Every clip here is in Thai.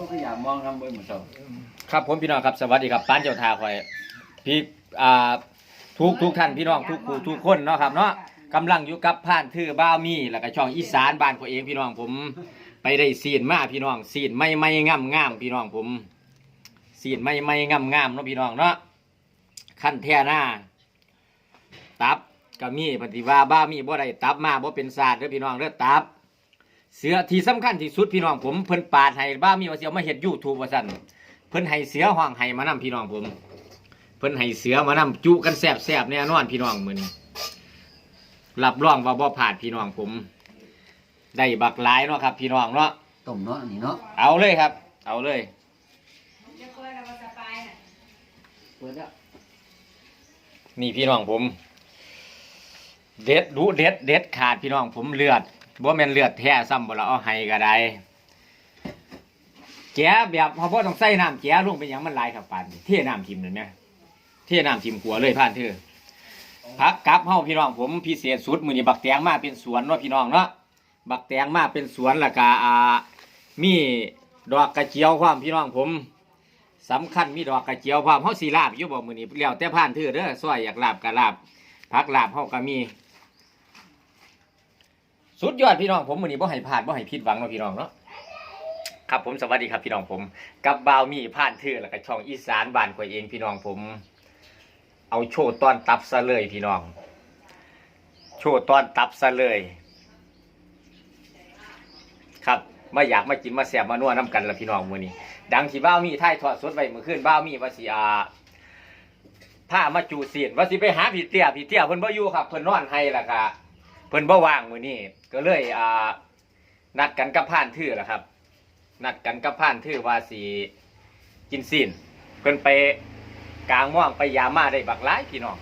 ก็พยามมองทำเบิ่งเหมือนเดิมครับผมพี่น้องครับสวัสดีครับป้านเจ้าทาคอยพี่อ่าทุกทุกท่านพี่น้องทุกผู้ทุกคนเนาะครับเนาะกำลังอยู่กับผ่านทื่อบ้าวมีแล้วก็ช่องอีสานบ้านตัวเองพี่น้องผมไปได้ซีนมาพี่น้องซีนไม่ไม่งามงามพี่น้องผมซีนไม่ไม่งามงามเนาะพี่น้องเนาะขั้นแท่หน้าตับก็มีปฏิว่าบ้ามีบ่ได้ตับมาบ่เป็นศาสตร์เด้อพี่น้องเด้อตับ เสือที่สำคัญที่สุดพี่น้องผมเพิ่นปาดให้บ้ามีว่าสิเอามาเฮ็ด YouTube ว่าซั่นเพิ่นให้เสือห้องให้มานำพี่น้องผม เพิ่นให้เสือมานำจุกันแซ่บๆแน่นอนพี่น้องมื้อนี้รับรองว่าบ่พลาดพี่น้องผม ได้บักหลายเนาะครับ พี่น้องเนาะต้มเนาะอันนี้เนาะเอาเลยครับ เอาเลย เปิดแล้วนี่พี่น้องผม เด็ดดูเด็ดเด็ดขาดพี่น้องผมเลือด บ่แม่นเลือดแท้ซ้ำบ่ละเอาให้ก็ได้แกะแบบพอบ่อต้องใส่น้ำแกะลงไปยังมันลายครับปานนี้เทน้ำทิมนั่นแหมเทน้ำทิมขัวเลยผ่านเถอพักกลับเฮาพี่น้องผมพิเศษสุดมือนี้บักแตงมาเป็นสวนเนาะพี่น้องเนาะบักแตงมาเป็นสวนล้วก็อ่ามีดอกกระเจียวความพี่น้องผมสำคัญมีดอกกระเจียวความเฮาสิลาบอยู่บ่มือนี้แล้วแต่ผ่านเถอเด้อซอยอยากลาบก็ลาบผักลาบเฮาก็มี สุดยอดพี่น้องผมมื้อนี้บ่ให้พลาดบ่ให้ผิดหวังเนาะพี่น้องเนาะครับผมสวัสดีครับพี่น้องผม กับบาวมีผ่านเถือแล้วก็ช่องอีสานบ้านข่อยเองพี่น้องผม เอาโชว์ตอนตับซะเลยพี่น้อง โชว์ตอนตับซะเลย ครับมาอยากมากินมาแสบมานัวน้ำกันละพี่น้องมือนี้ ดังที่บ่าวมีท่ายทอดสดไว้เมื่อคืนบ่าวมีวาสิอาผ้ามาจูเสียนวาสิไปหาพี่เตี้ยพี่เตี้ยเพิ่นบ่อยู่ครับเพิ่นนอนให้ล้วก็เพิ่นบ่ว่างมือนี้ ก็เลยอ่านัดกันกับผ่านทื่อล่ะครับ นัดกันกับผ่านทื่อว่าสิกินซีนเพิ่นไปกลางม่องไปยามมาได้บักหลายพี่น้อง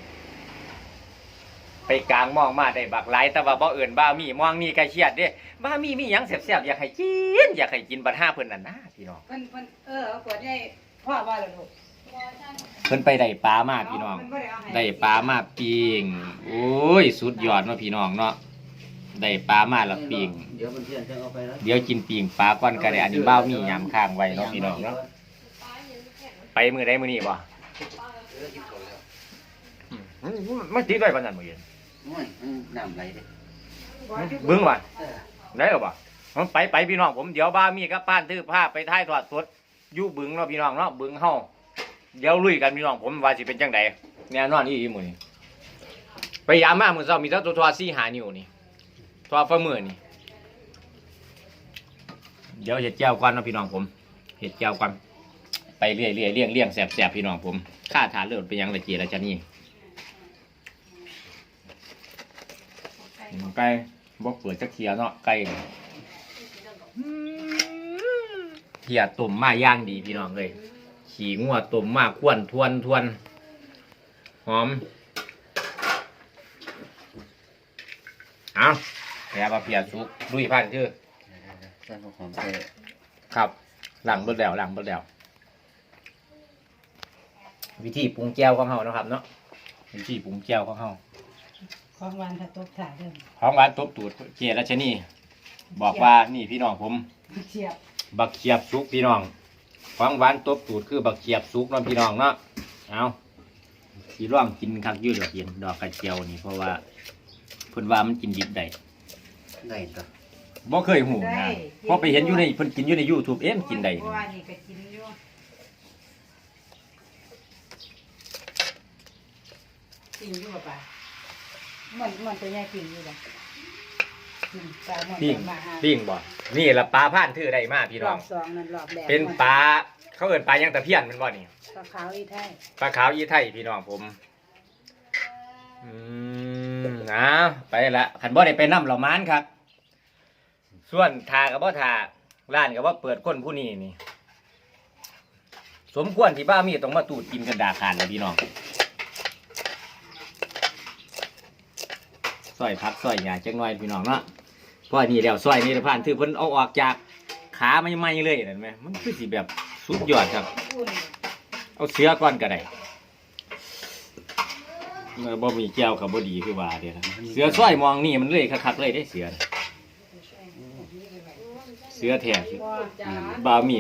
ไปกลางม่องมาได้บักหลายแต่ว่าบ่เอิ้นบ้ามีม่องนี่ก็เครียดเด้บ้ามีมีหยังแซ่บๆอยากให้กินอยากให้กินบัดห้าเพิ่นนั่นนะพี่น้องมันมันเออเอาขวดใหญ่พ่อว่าแล้วลูกเพิ่นไปได้ปลามาพี่น้องมันบ่ได้เอาให้ได้ปลามาปิ้งโอ้ยสุดยอดเนาะพี่น้องเนาะ ได้ปลามาแล้วปิ้งเดี๋ยวมันเที่ยงจะเอาไปแล้วเดี๋ยวกินปีงปลาก่อนก็ได้อันนี้บ้าวมียำข้างไว้เนาะพี่น้องเนาะไปมือได้มือนี้บ่อืมมันติดไว้ปานนั้นมื้อเย็นโอ้ยมันน้ำไหลเด้บึ้งว่ะเออได้หรอบ่มันไปไปพี่น้องผมเดี๋ยวบ้าวมีกับป้านตื้อผ้าไปท้ายทอดสดอยู่บึงเนาะพี่น้องเนาะบึงเฮาเดี๋ยวลุยกันพี่น้องผมว่าสิเป็นจังไดแน่นอนอีหลีมื้อนี้ไปยามมามื้อเช้ามีแต่ตัวทอ4 5นิ้วนี่ ทอฝ่ามือนี่ เดี๋ยวเฮ็ดแก้วก่อนนาะพี่น้องผมเฮ็ดแก้วก่อนไปเรื่อยเรื่อยเลี่ยงเลี่ยงแสบแสบพี่น้องผมค่าฐานเลือดเป็นยังละเจียละจันนี่ไก่บอกเปิดจักเทียเนาะไก่เทียตุ่มมาย่างดีพี่น้องเลย ขี่งัวตุ่มมาควนทวนทวนหอม เอา แล้มาเพียสุกลุยพันชื่อใส่ผักหอมใส่ครับหลังเบิดแล้วหลังเบิดแล้ววิธีปรุงแก้วของเฮาเนาะครับ เนาะวิธีปรุงแก้วของเฮาของหวานถ้าตกถ่ายเด้อของหวานตบตูดเจรัชนีบอกว่านี่พี่น้องผมเชียบบักเขียบสุกพี่น้องของหวานตบตูดคือบักเขียบสุกเนาะพี่น้องเนาะเอาสีร่องกินคักอยืดดอกเย็นดอกกระเจียวนี่เพราะว่าเพิ่นว่ามันกินดิบได้ ได้ตัวบ่เคยหูนะเพราะไปเห็นอยู่ในเพิ่นกินอยู่ใน YouTube เอ๊ะมันกินได้เพราะว่านี่ก็กินอยู่กินอยู่บ่ป่ะมันมันตัวใหญ่กินอยู่บ่กินปลาหมดปิ้งมาหาปิ้งบ่นี่ละปลาผ่านถือได้มาพี่รน้อองบสองนั่นรอบแรกเป็นปลาเขาเอิ้นปลายังตะเพียนแมันบ่นี่ ปลาขาวอีไทยปลาขาวยี่ไทยพี่น้องผม อืมนะไปละขันบ่ได้ไปน้ำเหล่ามานครับ ส่วนทากับบ่ทาร้านกับว่าเปิดคนผู้นี้นี่ สมควรที่บ้ามีต้องมาตูดกินกันดาคานเลยพี่น้องซอยพักซอยหยาจักหน่อยพี่น้องเนาะเพราะนี่แล้วซอยนี่ผ่านถือเพิ่นเอาออกจากขาไม่ไหม่เลยเห็นไหมมันคือสิแบบสุดยอดครับ อุ่นเอาเสือก่อนก็ได้ เมื่อบ่มีแก้วกับบ่ดีคือว่าเด้อนะเสือซ้อยมองนี่มันเลยคักๆเลยได้เสือ เสือแท้บ่จ้าบ่ามี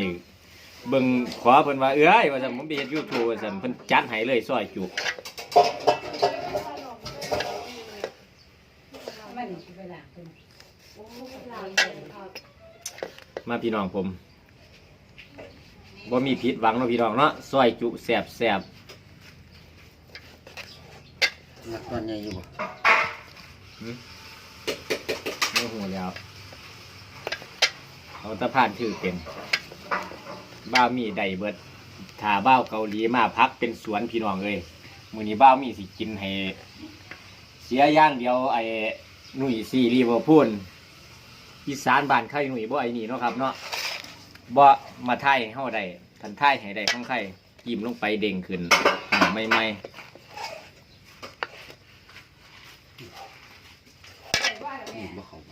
เบิ่งขอเพิ่นว่าเอ้ยว่าซั่นผมไปเฮ็ด YouTube ว่าซั่นเพิ่นจัดให้เลยซอยจุมันนี่สิไปล้างเพิ่นมาพี่น้องผมบ่มีผิดหวังเนาะพี่น้องเนาะซอยจุแซ่บแซ่บ นักตอนใหญ่อยู่บ่โอ้โหแล้วเอาแตะผ่านชื่อเป็น บ้ามีได้เบิดถาบ้าวเกาหลีมาพักเป็นสวนพี่น้องเลยมือนี้บ้าวมีสิกินให้เสียอย่างเดียวไอ้หนุ่ยซีรีบ่พูนอีสานบ้านไข่หนุ่ยบ่ไอ้นี่เนาะครับเนาะบ่มาไทยให้เฮาได้ทันไทยให้ได้ของไข่ยิ้มลงไปเด้งขึ้นไม่ไม่ นี่บ่เข้าไป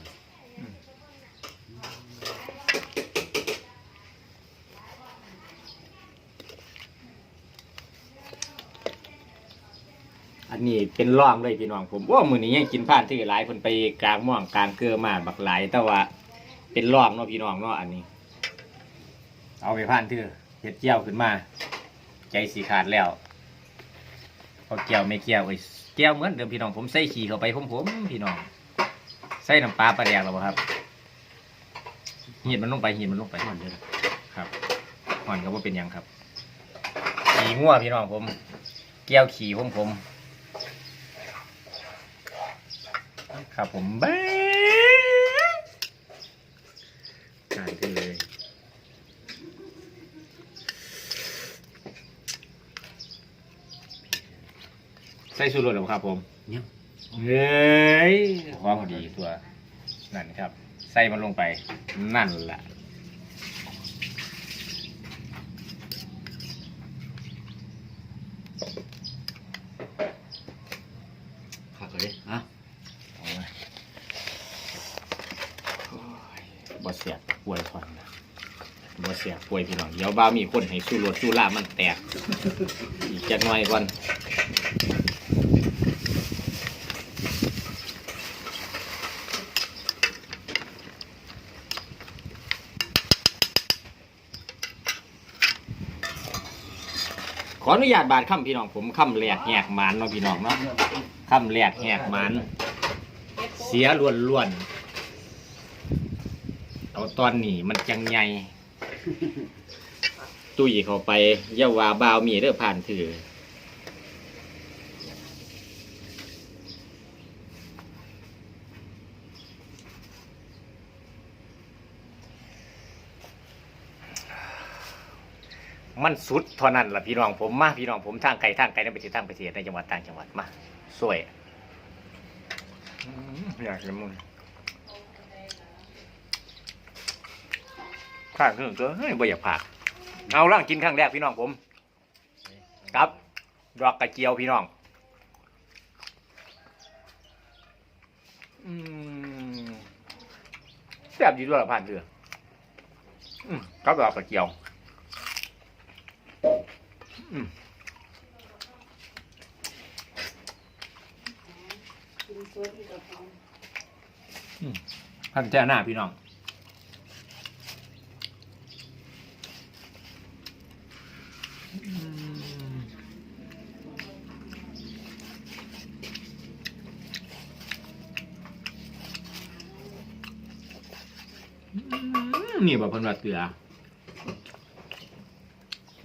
อันนี้เป็นร่องเลยพี่น้องผมว่ามือนี้ยังกินผ่านที่หลายเพิ่นไปกลางม่วงกลางเกลือมาบักหลายแต่ว่าเป็นร่องเนาะพี่น้องเนาะอันนี้ เอาไปผ่านที่เฮ็ดเจียวขึ้นมา ใจสีขาดแล้วพอเกี่ยวไม่เกี่ยวไอ้เกี่ยวเหมือนเดิมพี่น้องผมใส่ขี้เข้าไปผมผมพี่น้อง ใส่น้ำปลาปลาแดกแล้วบ่ครับหีดมันลงไปหีดมันลงไปมันเด้อครับห่อนก็บ่เป็นหยังครับ ขี้งัวพี่น้องผมเกี่ยวขี่ผมผม ครับผมเบ้ทานขึ้นเลยใส่สูตรรสหรอครับผมเนี่ย เฮ้ยความพอดีตัว นั่นครับ ใส่มันลงไป นั่นแหละคักเลยอะเอาไว้โอ้ยบ่เสียบป่วยทอนนะบ่เสียบป่วยพี่น้อง เดี๋ยวบ้าวมีคนให้สู้รถสู้ล่ามันแตก อีกจักหน่อยก่อน ขออนุญาตบาดค่ำพี่น้องผมค่ำแหลกแหกหมันเนาะพี่น้องเนาะค่ำแหลกแหกหมันเสียล้วนล้วนเอาตอนนี้มันจังไงตุ้ยเข้าไปเยาว่าบาวมีเด้อผ่านถือ มันสุดเท่านั้นล่ะพี่น้องผมมาพี่น้องผมทางไกลทางไกลในประเทศทางประเทศในจังหวัดต่างจังหวัดมาสวยอยากกินมึงข้างเครื่องก็เฮ้ยบ่อยากผักเอาล่างกินครั้งแรกพี่น้องผม ครับดอกกระเจียวพี่น้องอืมแซ่บดีด้วยละผ่านเรืออืมครับดอกกระเจียว อืม กินสดอีกกับหอม พันแจ้หน้าพี่น้องนี่แบบพันวัดเกลือ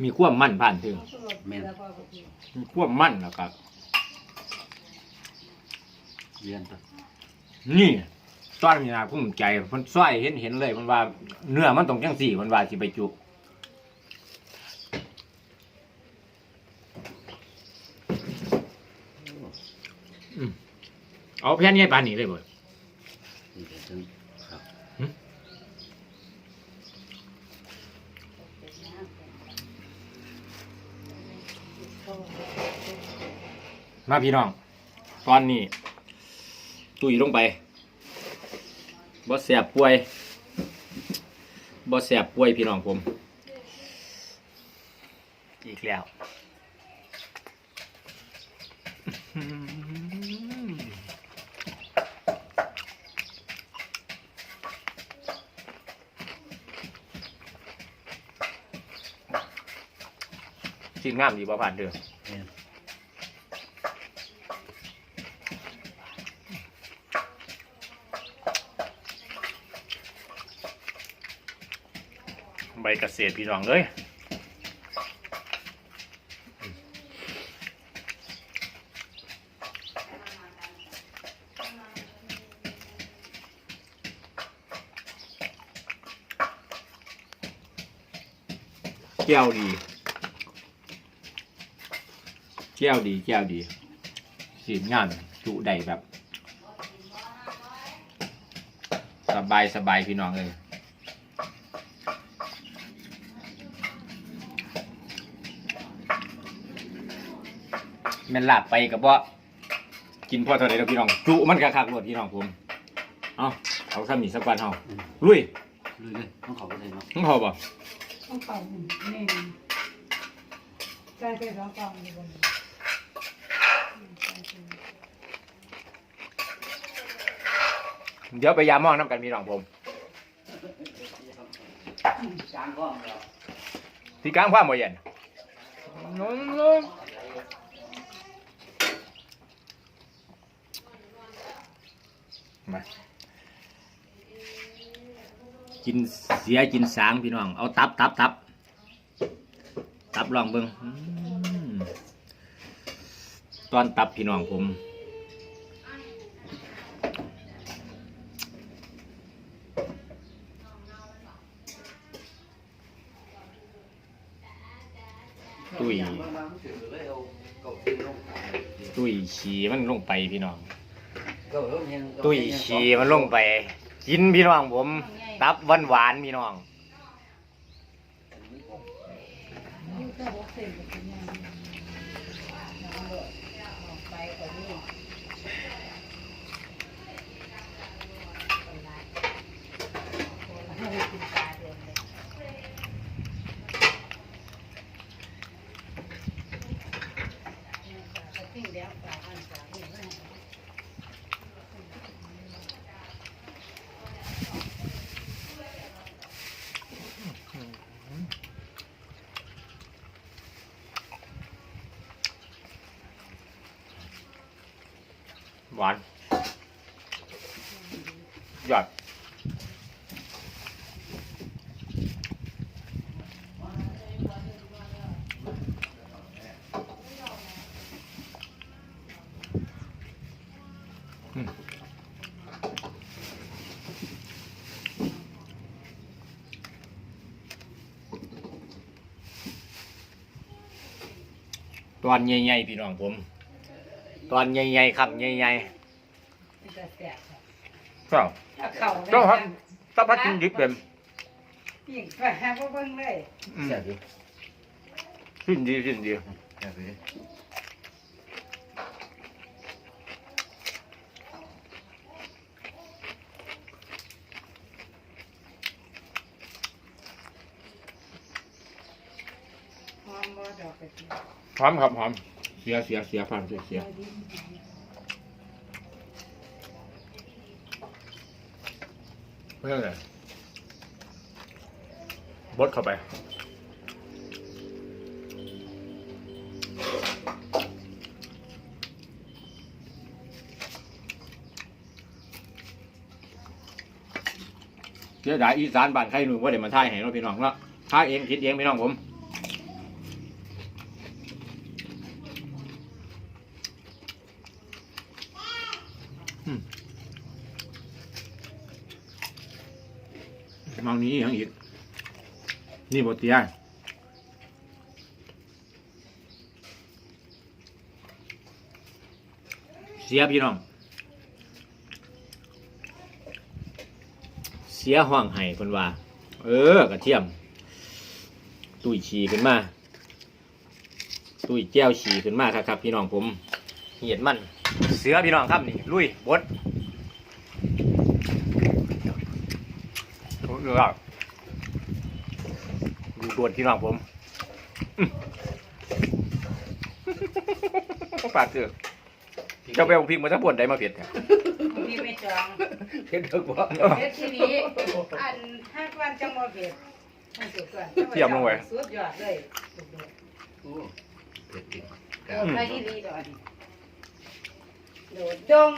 มีความมั่นผ่านถึงเอาสดเกลือพอกับพี่มีความมั่นแล้วครับเรียนต่อนี่ ตอนนี้นะภูมิใจเพิ่นซ้อยเห็นเห็นเลยมันว่าเนื้อมันต้องจังสี่มันว่าสิไปจุอืมเอาแผ่นใหญ่ปานนี้เลยบ่นี่เดี๋ยวถึงครับมาพี่น้อง ตอนนี้ ตุยลงไป บ่แสบป่วยบ่แสบป่วยพี่น้องผม อีกแล้วชิ้นงามดีบ่ผ่านเด้อ แม่น ใบเก ษพี่น้องเอ้ยแก้วดีแก้วดีแก้วดีสีงามจุได้แบบ สบายสบายพี่น้องเลย แม่นลาบไปกับว่ากินพอเท่าไหร่แล้วพี่น้องจุมันคักๆรวดพี่น้องผมเอาเอาข้ามีสักวันเฮาลุยลุยเลยต้องเขาไปเลยเนาะมึงพอบ่ต้องเป่าหนึ่งนี่ใส่ไปสองกล่องอยู่บนนี้อืมใส่ไปเดี๋ยวไปยามองน้ำกันพี่น้องผมจางก้อนเราที่กลางความบ่เย็นมากินเสียกินสางพี่น้อง เอาตับตับตับตับลองเบิ่งอืมตอนตับพี่น้องผม ตุ้ยตุ้ยฉี่มันลงไปพี่น้อง ตุ้ยฉี่มันลงไป กินพี่น้องผม ตับหวานหวานๆพี่น้องอยู่แค่หกเซนกับคุณยายน้องเลยออกไปกว่านี้ให้กินปลาเดือนเลยเอาปิ้งเดี๋ยวปลาอันปลาอีกไว้ให้ หวานยอดตอนใหญ่ๆพี่น้องผม ตอนใหญ่ๆครับใหญ่ๆมันจะแสบครับเจ้าถ้าเข่าเจ้าครับถ้าพัดกินดิบเป็นยิ่งไปหาพวกเบิ่งเลยอืมแซ่บดิสิ้นดีสิ้นดีแซ่บดิหอมบ่ดอกกระเจียวหอมครับหอม เสียเสียเสียพันเสียเสียไม่ใช่เลยบดเข้าไป เสียดายอีสานบ้านใครหนุ่มว่าเดี๋ยวมาท่ายให้เราะพี่น้องเนาะท่ายเองคิดเองพี่น้องผม มองนี้ยังอีก นี่บทเตียเสียพี่น้อง เสียห้องไห้คนว่า เออกระเทียม ตุ้ยฉี่ขึ้นมา ตุ้ยแก้วฉี่ขึ้นมาครับครับพี่น้องผม เหยียดมัน เสือพี่น้องครับนี่ ลุยบด เรือดูดวดที่น้องผมอื้อปาดเสือกเจ้าไปเอาพริกมาทั้งปวนได้มาเผ็ดแท้พี่ไม่จองเผ็ดถึกบ่เฮ็ดทีนี้อันห้าวันจังบ่เผ็ดให้สุดก่อนสุดยอดเลยสุดโอ้เผ็ดจริงโดดไปที่รีดอนโดดดง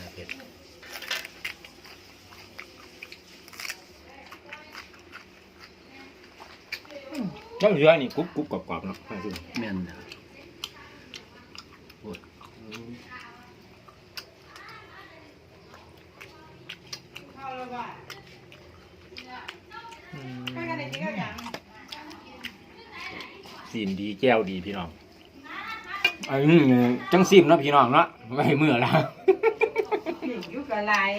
น่าเผ็ด ต้องเรือนี่กรุบกรุบกรอบกรอบๆเนาะแม่นนะเข้าแล้วว่าข้ากันเลยจริงก็ยังซีนดีแก้วดีพี่น้องอันนี้จังซิมเนาะพี่น้องเนาะไม่ให้มือแล้วนี่อยู่กับลาย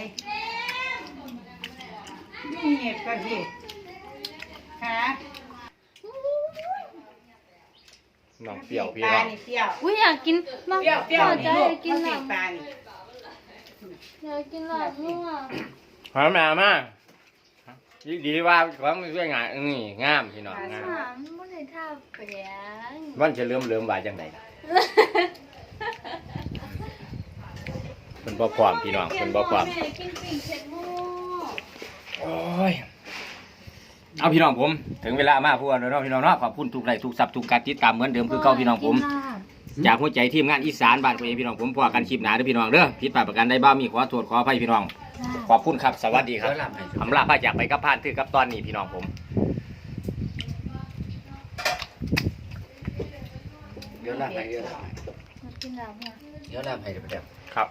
นี่เห็ดก็เห็ดฮะ น้องเปรี้ยวพี่ปน้ลาองนี่เปรี้ยว อุ้ยอยากกินมากเปรี้ยวเปรี้ยวจะนี่อยากกินหลูลักงปลานี่อยากกินหลังมั่วหอมมามาดีดีว่าของมันสวยงามนี่งามพี่น้องงามหามไม่ได้ท่าเปลี่ยนมันจะเริ่มเริ่มว่าจังไดเป็นบ่พร้อมพี่น้องเป็นบ่พร้อมแม่กินปิ่งเผ็ดหม้อโอ้ย เอาพี่น้องผม ถึงเวลามาพูดกันแล้วเนาะพี่น้องเนาะขอบคุณทุกไลค์ทุกซับทุกการติดตามเหมือนเดิมคือเก่าพี่น้องผม จากหัวใจทีมงานอีสานบ้านตัวเองพี่น้องผมพอกันคลิปหนาเด้อพี่น้องเด้อผิดพลาดประการใดบ้างมีขอโทษขออภัยพี่น้อง ขอบคุณครับสวัสดีครับเดี๋ยวลาบให้อำลาพาจากไปกับพานถือกับตอนนี้พี่น้องผมเดี๋ยวลาบให้เดี๋ยวลาบให้อยากกินหลังมั่วเดี๋ยวลาบให้เดี๋ยวไปเดี๋ยวครับ